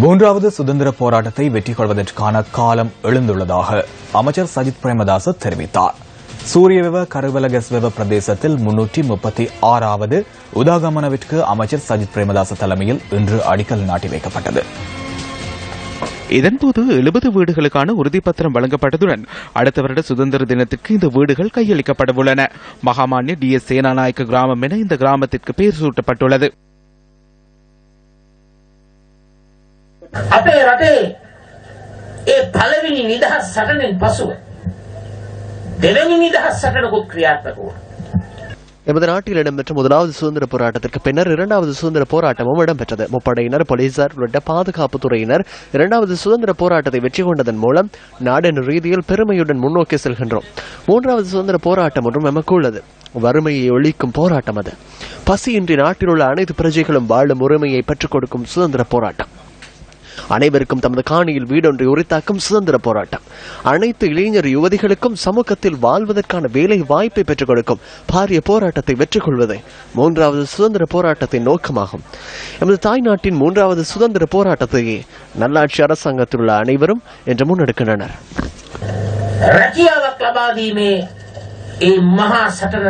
மூன்றாவது சுதந்திர போராட்டத்தை வெற்றி கொள்வதற்கான காலம் எழுந்துள்ளதாக அமைச்சர் சஜித் பிரேமதாச தெரிவித்தார். சூரியவெவ கருவலகஸ்வெவ பிரதேசத்தில் முன்னூற்றி முப்பத்தி ஆறாவது உதாகமனவிற்கு அமைச்சர் சஜித் பிரேமதாச தலைமையில் இன்று அடிக்கல் நாட்டி வைக்கப்பட்டது. இதன்போது எழுபது வீடுகளுக்கான உறுதிப்பத்திரம் வழங்கப்பட்டதுடன் அடுத்த வருட சுதந்திர தினத்திற்கு இந்த வீடுகள் கையளிக்கப்பட உள்ளன. மகாமான்ய டி எஸ் சேனாநாயக்க கிராமம் என இந்த கிராமத்திற்கு பெயர் சூட்டப்பட்டுள்ளது. අපේ රටේ ඒ පළවෙනි නිදහස් සටනෙන් පසුව දෙවැනි නිදහස් සටනකුත් ක්‍රියාත්මක වුණා. எமது நாட்டில் இடம்பெற்ற முதலாவது சுதந்திர போராட்டத்திற்கு பின்னர் இரண்டாவது சுதந்திர போராட்டமும் இடம்பெற்றது முப்படையினர் போலீசார் உள்ளிட்ட பாதுகாப்பு துறையினர் இரண்டாவது சுதந்திர போராட்டத்தை வெற்றி கொண்டதன் மூலம் நாடின் ரீதியில் பெருமையுடன் முன்னோக்கி செல்கின்றோம் மூன்றாவது சுதந்திர போராட்டம் ஒன்றும் எமக்கு உள்ளது வறுமையை ஒழிக்கும் போராட்டம் அது பசியின்றி நாட்டில் உள்ள அனைத்து பிரஜைகளும் வாழும் உரிமையை பெற்றுக் கொடுக்கும் சுதந்திர போராட்டம் அனைவருக்கும் தமது காணியில் வீடொன்றை உரித்தாக்கும் சுதந்திர போராட்டம். அனைத்து இளைஞர் யுவதிகளுக்கும் சமூகத்தில் வாழ்வதற்கான வேலை வாய்ப்பை பெற்றுக் கொடுக்கும் பாரிய போராட்டத்தை வெற்றி கொள்வது மூன்றாவது சுதந்திர போராட்டத்தின் நோக்கமாகும். எமது தாய் நாட்டின் மூன்றாவது சுதந்திர போராட்டத்தையே நல்லாட்சி அரசாங்கத்தில் உள்ள அனைவரும் என்று முன்னெடுக்கின்றனர். रचिया वक्त आबादी में ये महासटन